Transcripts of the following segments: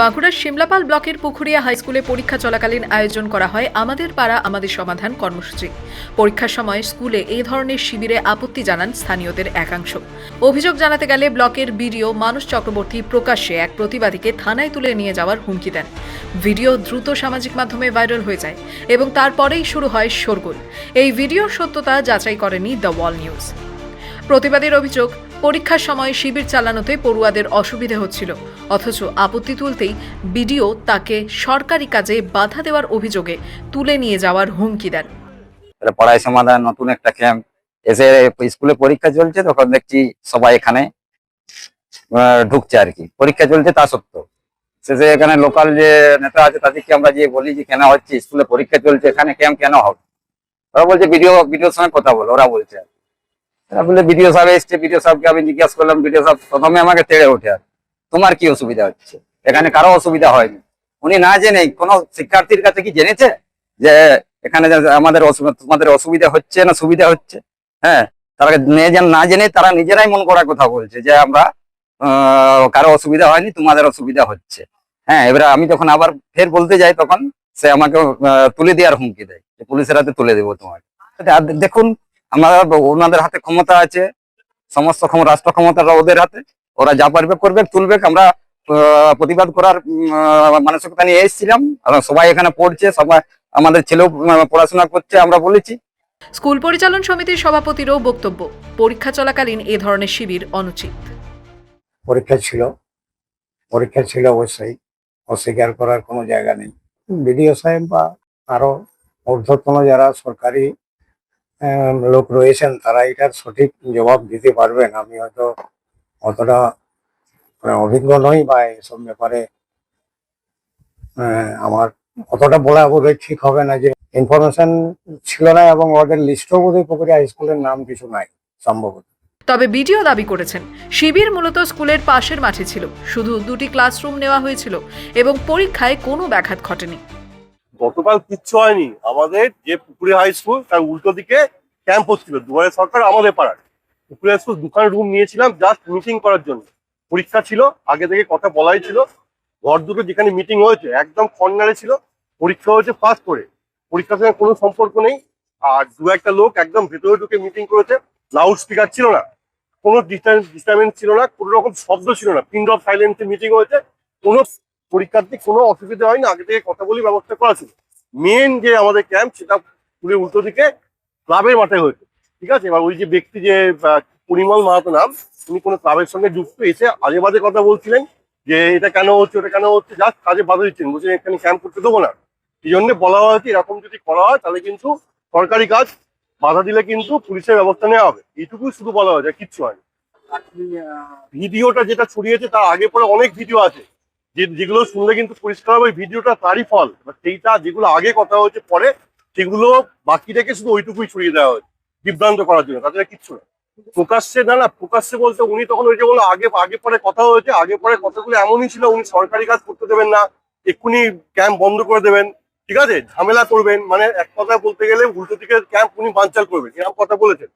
বাঁকুড়ার শিমলাপাল ব্লকের পুখুরিয়া হাই স্কুলে পরীক্ষা চলাকালীন আয়োজন করা হয় আমাদের পাড়া, আমাদের সমাধান কর্মসূচি। পরীক্ষার সময় স্কুলে এই ধরনের শিবিরে আপত্তি জানান স্থানীয়দের একাংশ। অভিযোগ জানাতে গেলে ব্লকের বিডিও মানুষ চক্রবর্তী প্রকাশ্যে এক প্রতিবাদীকে থানায় তুলে নিয়ে যাওয়ার হুমকি দেন। ভিডিও দ্রুত সামাজিক মাধ্যমে ভাইরাল হয়ে যায় এবং তারপরেই শুরু হয় শোরগোল। এই ভিডিওর সত্যতা যাচাই করেনি দ্য ওয়াল নিউজ। প্রতিবাদীর অভিযোগ, পরীক্ষার সময় শিবির চালানোতে পড়ুয়াদের অসুবিধে হচ্ছিল। অথচ আপত্তি তুলতেই বিডিও তাকে সরকারি কাজে বাধা দেওয়ার অভিযোগে তুলে নিয়ে যাওয়ার হুমকি দেন। পড়াই সমাধান, নতুন একটা ক্যাম্প এসে স্কুলে পরীক্ষা চলছে, তখন দেখছি সবাই এখানে ঢুকছে আর কি। পরীক্ষা চলছে তা সত্ত্বেও। শেষে এখানে লোকাল যে নেতা আছে, তাদেরকে আমরা যে বলি যে, কেন হচ্ছে স্কুলে পরীক্ষা চলছে? এখানে ক্যাম্প কেন হবে? ওরা বলছে, ভিডিও, ভিডিওর সঙ্গে কথা বলো। ওরা বলছে। ওরা বললে, ভিডিও সাহেব এসছে, ভিডিও সাহেবকে আমি জিজ্ঞাসা করলাম, ভিডিও সাহেব প্রথমে আমাকে তেড়ে ওঠে আর তোমার কি অসুবিধা হচ্ছে? এখানে কারও অসুবিধা হয়নি। উনি না জেনে কোনো শিক্ষার্থীর কাছে কি জেনেছে? যে এখানে আমাদের তোমাদের অসুবিধা হচ্ছে না সুবিধা হচ্ছে? হ্যাঁ তারা না জেনে তারা নিজেরাই মন করা কথা বলছে যে আমরা কারও অসুবিধা হয়নি, তোমাদের অসুবিধা হচ্ছে। হ্যাঁ এবারে আমি যখন আবার ফের বলতে যাই তখন, সে আমাকে তুলে দেওয়ার হুমকি দেয় পুলিশের হাতে তুলে দেবো তোমাকে। আর দেখুন, আমরা ওনাদের হাতে ক্ষমতা আছে, সমস্ত ক্ষমতা রাষ্ট্র ক্ষমতাটা ওদের হাতে, ওরা যা পারবে করবে, তুলবে, আমরা প্রতিবাদ করার মানসিকতা নিয়ে এসেছিলাম সবাই এখানে পড়ছে, সবাই আমাদের ছেলেও পড়াশোনা করছে, আমরা বলেছি। স্কুল পরিচালন সমিতির সভাপতিরও বক্তব্য। পরীক্ষা চলাকালীন এ ধরনের শিবির অনুচিত। পরীক্ষা ছিল। পরীক্ষা ছিল অবশ্যই। অস্বীকার করার কোনো জায়গা নেই। বিডিও সাহেব বা আরও ঊর্ধ্বতন যারা সরকারি লোক রয়েছেন, তারা এটার সঠিক জবাব দিতে পারবেন। আমি হয়তো অতটা মানে অভিজ্ঞ নই বা এসব ব্যাপারে। আমার অতটা বলা বোধহয় ঠিক হবে না যে ইনফরমেশন ছিল না এবং ওদের লিস্টও বোধহয় পুকুরিয়া হাই স্কুলের নাম কিছু নাই সম্ভবত। তবে বিডিও দাবি করেছেন শিবির মূলত স্কুলের পাশের মাঠে ছিল শুধু দুটি ক্লাসরুম নেওয়া হয়েছিল এবং পরীক্ষায় কোনো ব্যাঘাত ঘটেনি। গতকাল কিচ্ছু হয়নি। আমাদের যে পুকুরে হাই স্কুল তার উল্টো দিকে ক্যাম্প হচ্ছিল দুয়ারে সরকার আমাদের পাড়ার। পুকুরে হাই স্কুল দুখান রুম নিয়েছিলাম জাস্ট মিটিং করার জন্য। পরীক্ষা ছিল আগে থেকে কথা বলাই ছিল। ঘর দুটো যেখানে মিটিং হয়েছে একদম কর্নারে ছিল। পরীক্ষা হয়েছে ফার্স্ট করে পরীক্ষার সঙ্গে কোনো সম্পর্ক নেই। আর দু একটা লোক একদম ভেতরে ঢুকে মিটিং করেছে। লাউড স্পিকার ছিল না। কোনো ডিস্টার্বেন্স ছিল না। কোনো রকম শব্দ ছিল না। পিন অফ সাইলেন্সে মিটিং হয়েছে। কোনো পরীক্ষার্থী কোনো অসুবিধা হয়নি। আগে থেকে কথা বলি ব্যবস্থা করা ছিল মেন যে আমাদের ক্যাম্প সেটা পুরো উল্টো দিকে ক্লাবের মাঠে হয়েছে। ঠিক আছে? এবার ওই যে ব্যক্তি যে পরিমল মাহাতো নাম, উনি কোনো ক্লাবের সঙ্গে যুক্ত এসে আজে বাজে কথা বলছিলেন যে, এটা কেন হচ্ছে? ওটা কেন হচ্ছে? জাস্ট কাজে বাধা দিচ্ছেন। বলছেন এখানে ক্যাম্প করতে দেবো না। এই জন্য বলা হয়েছে এরকম যদি করা হয়, তাহলে কিন্তু সরকারি কাজ বাধা দিলে কিন্তু পুলিশের ব্যবস্থা নেওয়া হবে। এইটুকুই শুধু বলা হয়েছে কিচ্ছু হয়নি ভিডিওটা যেটা ছড়িয়েছে, তার আগে পরে অনেক ভিডিও আছে। যে, যেগুলো শুনলে কিন্তু পরিষ্কার হবে ভিডিওটা তারই ফল। সেইটা যেগুলো আগে কথা হয়েছে, পরে সেগুলো বাকি রেখে শুধু ওইটুকুই ছড়িয়ে দেওয়া হয়েছে, বিভ্রান্ত করার জন্য। তাদের কিচ্ছু না। প্রকাশ্যে, না না, প্রকাশ্যে বলতে উনি তখন ওই যে বলল, আগে আগে পরে কথা হয়েছে, আগে পরে কথাগুলো এমনই ছিল, উনি সরকারি কাজ করতে দেবেন না, এক্ষুনি ক্যাম্প বন্ধ করে দেবেন। ঠিক আছে? ঝামেলা করবেন মানে এক কথা বলতে গেলে উল্টো দিকে ক্যাম্প উনি বানচাল করবেন এরকম কথা বলেছেন।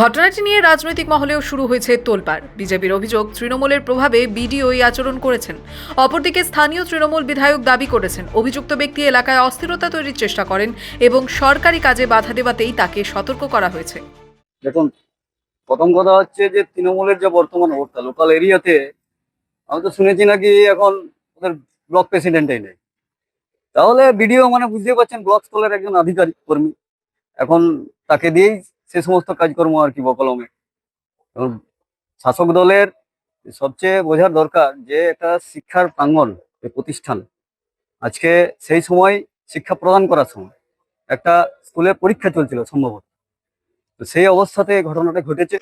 ঘটনাটি নিয়ে রাজনৈতিক মহলেও শুরু হয়েছে তোলপাড়। বিজেপির অভিযোগ তৃণমূলের প্রভাবে বিডিও এই আচরণ করেছেন। অপরদিকে স্থানীয় তৃণমূল বিধায়ক দাবি করেছেন অভিযুক্ত ব্যক্তি এলাকায় অস্থিরতা তৈরির চেষ্টা করেন এবং সরকারি কাজে বাধা দেওয়াতেই তাকে সতর্ক করা হয়েছে। দেখুন প্রথম কথা হচ্ছে যে তৃণমূলের যে বর্তমান অবস্থা লোকাল এরিয়াতে আমি তো শুনেছি নাকি এখন ওদের ব্লক প্রেসিডেন্টই নেই। তাহলে ভিডিও মানে বুঝতে পারছেন ব্লক স্কুলের একজন আধিকারিক কর্মী। এখন তাকে দিয়েই সে সমস্ত কাজকর্ম আর কি বকলমে। শাসক দলের সবচেয়ে বোঝার দরকার যে একটা শিক্ষার প্রাঙ্গণ, যে প্রতিষ্ঠান, আজকে সেই সময় শিক্ষা প্রদান করার সময় একটা স্কুলে পরীক্ষা চলছিল সম্ভবত। তো সেই অবস্থাতে ঘটনাটা ঘটেছে।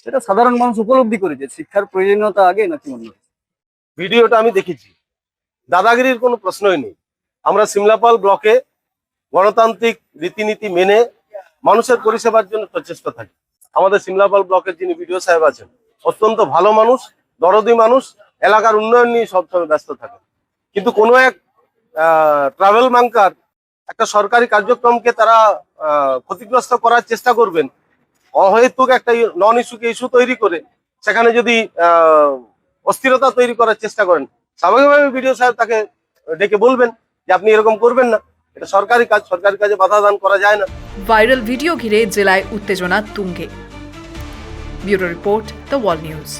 সেটা সাধারণ মানুষ উপলব্ধি করেছে, শিক্ষার প্রয়োজনীয়তা আগে নাকি অন্য? ভিডিওটা আমি দেখেছি। দাদাগিরির কোনো প্রশ্নই নেই। আমরা সিমলাপাল ব্লকে গণতান্ত্রিক রীতিনীতি মেনে মানুষের পরিষেবার জন্য প্রচেষ্টা থাকি। আমাদের সিমলাপাল ব্লকের যিনি বিডিও সাহেব আছেন, অত্যন্ত ভালো মানুষ, দরদি মানুষ, এলাকার উন্নয়ন নিয়ে সবসময় ব্যস্ত থাকে। কিন্তু কোনো এক ট্রাভেল বাঙ্কার একটা সরকারি কার্যক্রমকে তারা ক্ষতিগ্রস্ত করার চেষ্টা করবেন, অহেতুক একটা নন ইস্যুকে ইস্যু তৈরি করে সেখানে যদি অস্থিরতা তৈরি করার চেষ্টা করেন স্বাভাবিকভাবে বিডিও সাহেব তাকে ডেকে বলবেন। যে আপনি এরকম করবেন না। এটা সরকারি কাজ সরকারি কাজে বাধা দান করা যায় না। ভাইরাল ভিডিও ঘিরে জেলায় উত্তেজনা তুঙ্গে। Bureau report the wall news.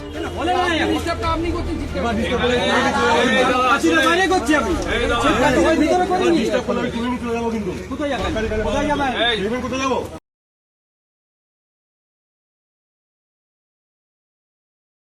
কোথায়